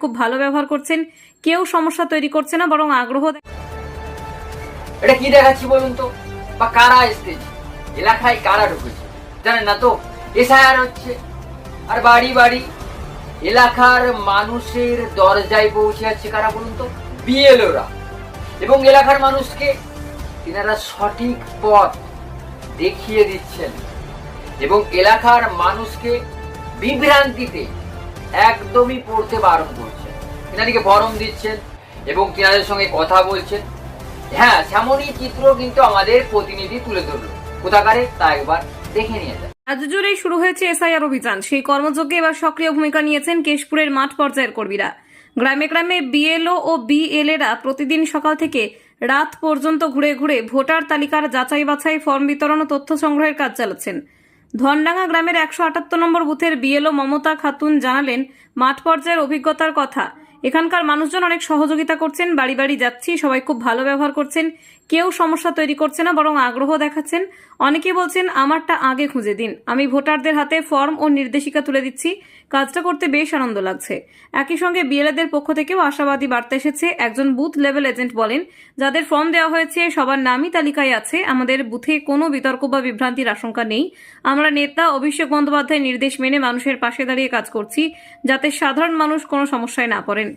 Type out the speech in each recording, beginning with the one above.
খুব ভালো ব্যবহার করছেন, কেউ সমস্যা তৈরি করছে না, বরং আগ্রহ এটা কি দেখাচ্ছি বলুন তো? বা কারা এলাকায় কারা ঢুকেছে? জানেন না তো? এসআইআর হচ্ছে। আর বাড়ি বাড়ি এলাকার মানুষের দরজায় পৌঁছে যাচ্ছে কারা বলুন তো? বিএলওরা। এবং এলাকার মানুষকে তিনারা সঠিক পথ দেখিয়ে দিচ্ছেন। এবং এলাকার মানুষকে বিভ্রান্তিতে একদমই পড়তে বারণ করছেন। তিনাদিকে বরম দিচ্ছেন এবং তিনাদের সঙ্গে কথা বলছেন। হ্যাঁ তেমনই চিত্র কিন্তু আমাদের প্রতিনিধি তুলে ধরলো। কোথাকারে? তা একবার দেখে নিয়ে যায় রাজ্য জুড়েই শুরু হয়েছে এসআইআর অভিযান। সেই কর্মযজ্ঞে এবার সক্রিয় ভূমিকা নিয়েছেন কেশপুরের মাঠ পর্যায়ের কর্মীরা। গ্রামে গ্রামে বিএলও ও বিএলএরা প্রতিদিন সকাল থেকে রাত পর্যন্ত ঘুরে ঘুরে ভোটার তালিকার যাচাই বাছাই ফর্ম বিতরণ ও তথ্য সংগ্রহের কাজ চালাচ্ছেন। ধনডাঙ্গা গ্রামের একশো আটাত্তর নম্বর বুথের বিএলও মমতা খাতুন জানালেন, মাঠ পর্যায়ের অভিজ্ঞতার কথা। এখানকার মানুষজন অনেক সহযোগিতা করছেন, বাড়ি বাড়ি যাচ্ছি, সবাই খুব ভালো ব্যবহার করছেন। কেউ সমস্যা তৈরি করছে না, বরং আগ্রহ দেখাচ্ছেন। অনেকে বলছেন, আমারটা আগে খুঁজে দিন। আমি ভোটারদের হাতে ফর্ম ও নির্দেশিকা তুলে দিচ্ছি। কাজটা করতে বেশ আনন্দ লাগছে। একই সঙ্গে বিএলএদের পক্ষ থেকেও আশাবাদী বার্তা এসেছে। একজন বুথ লেভেল এজেন্ট বলেন, যাদের ফর্ম দেওয়া হয়েছে, সবার নামই তালিকায় আছে। আমাদের বুথে কোনো বিতর্ক বা বিভ্রান্তির আশঙ্কা নেই। আমরা নেতা, অভিষেক বন্দ্যোপাধ্যায়ের নির্দেশ মেনে মানুষের পাশে দাঁড়িয়ে কাজ করছি, যাতে সাধারণ মানুষ কোনো সমস্যায় না পড়েন।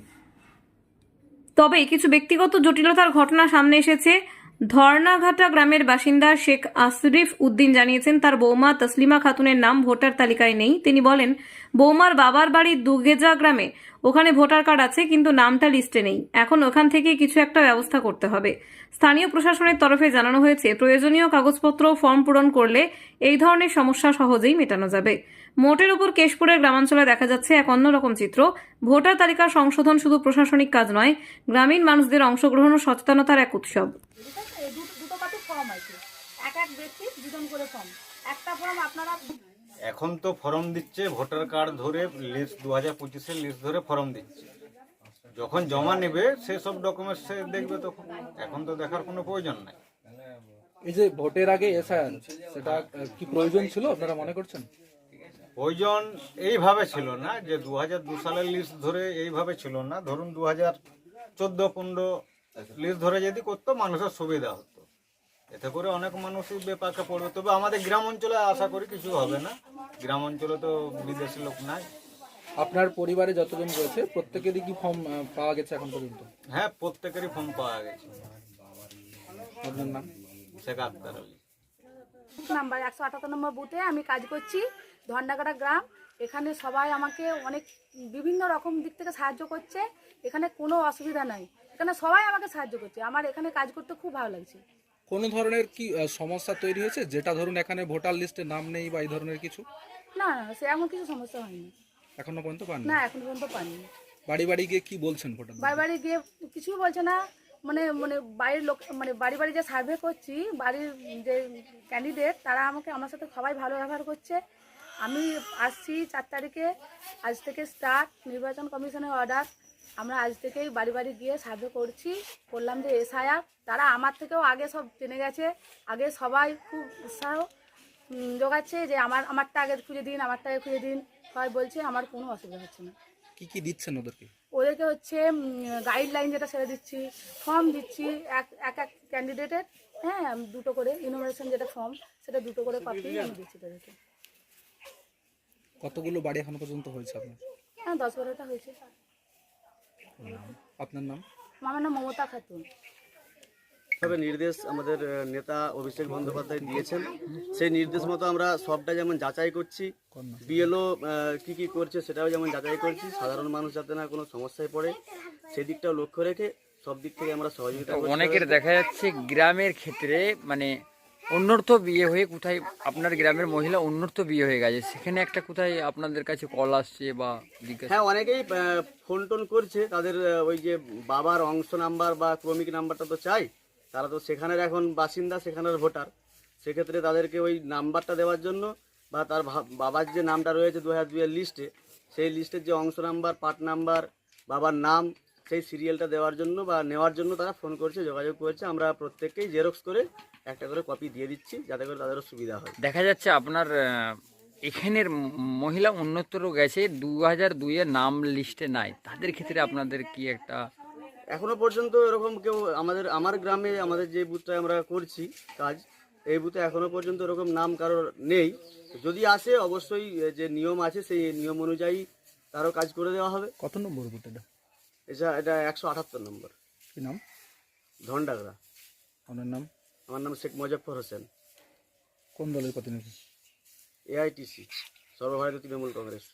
তবে কিছু ব্যক্তিগত জটিলতার ঘটনা সামনে এসেছে। ধর্নাঘাটা গ্রামের বাসিন্দা শেখ আসরিফ উদ্দিন জানিয়েছেন, তার বৌমা তসলিমা খাতুনের নাম ভোটার তালিকায় নেই। তিনি বলেন, বৌমার বাবার বাড়ি দুগেজা গ্রামে। ওখানে ভোটার কার্ড আছে, কিন্তু নামটা লিস্টে নেই। এখন ওখান থেকে কিছু একটা ব্যবস্থা করতে হবে। স্থানীয় প্রশাসনের তরফে জানানো হয়েছে, প্রয়োজনীয় কাগজপত্র ফর্ম পূরণ করলে এই ধরনের সমস্যা সহজেই মেটানো যাবে। মোটের উপর কেশপুরের গ্রামাঞ্চলে দেখা যাচ্ছে এক অন্যরকম চিত্র। ভোটার তালিকা সংশোধন শুধু প্রশাসনিক কাজ নয়, গ্রামীণ মানুষদের অংশগ্রহণ ও সচেতনতার এক উৎসব। ঠিক আছে? এই দুটো ফর্ম আছে। এক এক ব্যক্তি দুজন করে ফর্ম। একটা ফর্ম আপনারা এখন তো ফর্ম দিচ্ছে ভোটার কার্ড ধরে লিস্ট দু হাজার পঁচিশের লিস্ট ধরে ফর্ম দিচ্ছে। যখন জমা নেবে সেসব ডকুমেন্টস সে দেখবে তখন। এখন তো দেখার কোনো প্রয়োজন নাই। এই যে ভোটের আগে এসআইআর সেটা কি প্রয়োজন ছিল আপনারা মনে করছেন? প্রয়োজন এইভাবে ছিল না যে দু হাজার দু সালের লিস্ট ধরে এইভাবে ছিল না। ধরুন দু হাজার চোদ্দ পনেরো লিস্ট ধরে যদি করতো মানুষের সুবিধা হতো। এতে করে অনেক মানুষই বেপাকে পড়বে। তবে আমাদের গ্রাম অঞ্চলে আশা করি কিছু হবে না। গ্রাম অঞ্চলে তো বিদেশি লোক নাই। আপনার পরিবারে যতজন রয়েছে প্রত্যেকেরই কি ফর্ম পাওয়া গেছে এখন পর্যন্ত? হ্যাঁ প্রত্যেকেরই ফর্ম পাওয়া গেছে। আপনার নাম? শেখ আক্তার আলী। নাম্বার একশো আটাত্তর নম্বর বুথে আমি কাজ করছি ধন্ডাকাটা গ্রাম। এখানে সবাই আমাকে অনেক বিভিন্ন রকম দিক থেকে সাহায্য করছে। এখানে কোনো অসুবিধা নাই। এখানে সবাই আমাকে সাহায্য করছে। আমার এখানে কাজ করতে খুব ভালো লাগছে। কোনো ধরনের কি সমস্যা তৈরি হয়েছে? যেটা ধরুন এখানে ভোটার লিস্টে নাম নেই বা এই ধরনের কিছু? না না সে এমন কিছু সমস্যা হয়নি। এখনও পর্যন্ত পাননি? না এখন পর্যন্ত পাননি। বাড়ি বাড়ি গিয়ে কি বলছেন ভোটার বাড়ি বাড়ি গিয়ে কিছুই বলছে না। মানে মানে বাড়ির লোক মানে বাড়ি বাড়ি যে সার্ভে করছি বাড়ির যে ক্যান্ডিডেট তারা আমাকে আমার সাথে সবাই ভালো ব্যবহার করছে। আমি আসছি চার তারিখে আজ থেকে স্টার্ট নির্বাচন কমিশনের অর্ডার আমরা আজ থেকেই বাড়ি বাড়ি গিয়ে সার্ভে করছি। করলাম যে এসআইআর তারা আমার থেকেও আগে সব জেনে গেছে। আগে সবাই খুব উৎসাহ উম, জোগাচ্ছে যে আমার আমারটা আগে খুঁজে দিন আমারটা আগে খুঁজে দিন। সবাই বলছে আমার কোনো অসুবিধা হচ্ছে না। কি কি দিচ্ছেন ওদেরকে? ওদেরকে হচ্ছে গাইডলাইন যেটা সেটা দিচ্ছি ফর্ম দিচ্ছি এক এক এক ক্যান্ডিডেটের হ্যাঁ দুটো করে ইনোমিনেশন যেটা ফর্ম সেটা দুটো করে কপি আমি দিচ্ছি তাদেরকে। কতগুলো বাড়ি এখনও পর্যন্ত হয়েছে আপনার? হ্যাঁ দশ বারোটা হয়েছে। আপনার নাম? আমার নাম মমতা খাতুন। তবে নির্দেশ আমাদের নেতা অভিষেক বন্দ্যোপাধ্যায় দিয়েছেন। সেই নির্দেশ মতো আমরা সবটা যেমন যাচাই করছি বিএলও কি কি করছে সেটাও যেমন যাচাই করছি। সাধারণ মানুষ যাতে না কোনো সমস্যায় পড়ে সেদিকটাও লক্ষ্য রেখে সব দিক থেকে আমরা সহযোগিতা করছি অনেকের দেখা যাচ্ছে গ্রামের ক্ষেত্রে মানে অন্যর্থ বিয়ে হয়ে কোথায় আপনার গ্রামের মহিলা অন্যর্থ বিয়ে হয়ে গেছে, সেখানে একটা কোথায় আপনাদের কাছে কল আসছে বা হ্যাঁ অনেকেই ফোন টোন করছে, তাদের ওই যে বাবার অংশ নাম্বার বা ক্রমিক নাম্বারটা তো চাই, তারা তো সেখানের এখন বাসিন্দা, সেখানের ভোটার সেক্ষেত্রে তাদেরকে ওই নাম্বারটা দেওয়ার জন্য বা তার বাবার যে নামটা রয়েছে দু হাজার দুইয়ের লিস্টে সেই লিস্টের যে অংশ নাম্বার পার্ট নাম্বার বাবার নাম সেই সিরিয়ালটা দেওয়ার জন্য বা নেওয়ার জন্য তারা ফোন করছে যোগাযোগ করছে। আমরা প্রত্যেককেই জেরক্স করে একটা করে কপি দিয়ে দিচ্ছি যাতে করে তাদেরও সুবিধা হয়। দেখা যাচ্ছে আপনার এখানের মহিলা উন্নতর গেছে দু হাজার দুইয়ের নাম লিস্টে নাই। তাদের ক্ষেত্রে আপনাদের কি একটা এখনও পর্যন্ত এরকম কেউ আমাদের আমার গ্রামে আমাদের যে বুথটা আমরা করছি কাজ এই বুথে এখনও পর্যন্ত এরকম নাম কারোর নেই। যদি আসে অবশ্যই যে নিয়ম আছে সেই নিয়ম অনুযায়ী তারও কাজ করে দেওয়া হবে। কত নম্বর বুথ এটা? এছাড়া এটা একশো আটাত্তর নম্বর। কি নাম? ধনডাগরা। আপনার নাম? আমার নাম শেখ মজফর হোসেন। কোন দলের প্রতিনিধি? এআইটিসি সর্বভারতীয় তৃণমূল কংগ্রেস।